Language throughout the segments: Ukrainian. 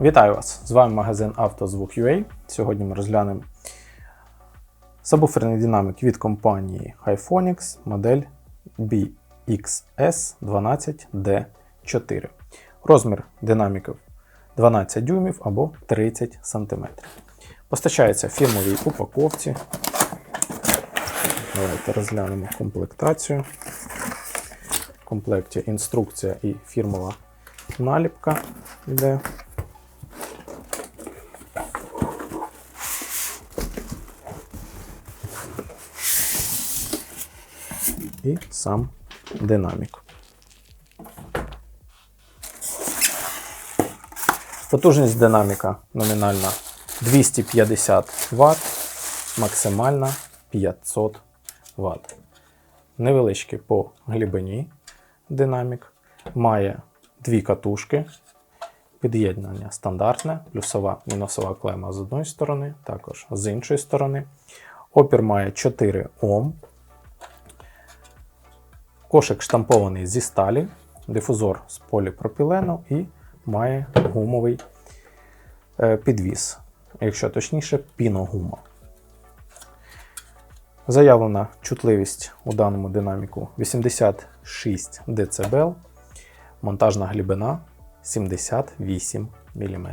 Вітаю вас! З вами магазин «Автозвук.UA». Сьогодні ми розглянемо сабвуферний динамік від компанії Hyphonics модель BXS12D4. Розмір динаміків 12 дюймів або 30 см. Постачається в фірмовій упаковці. Давайте розглянемо комплектацію. В комплекті інструкція і фірмова наліпка йде. І сам динамік. Потужність динаміка номінальна 250 Вт, максимальна 500 Вт. Невеличкий по глибині динамік. Має дві катушки. Під'єднання стандартне, плюсова мінусова клема з одної сторони, також з іншої сторони. Опір має 4 Ом. Кошик штампований зі сталі, дифузор з поліпропілену і має гумовий е, підвіс, якщо точніше, піногума. Заявлена чутливість у даному динаміку 86 дБ, монтажна глибина 78 мм.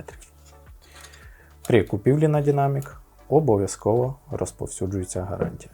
При купівлі на динамік обов'язково розповсюджується гарантія.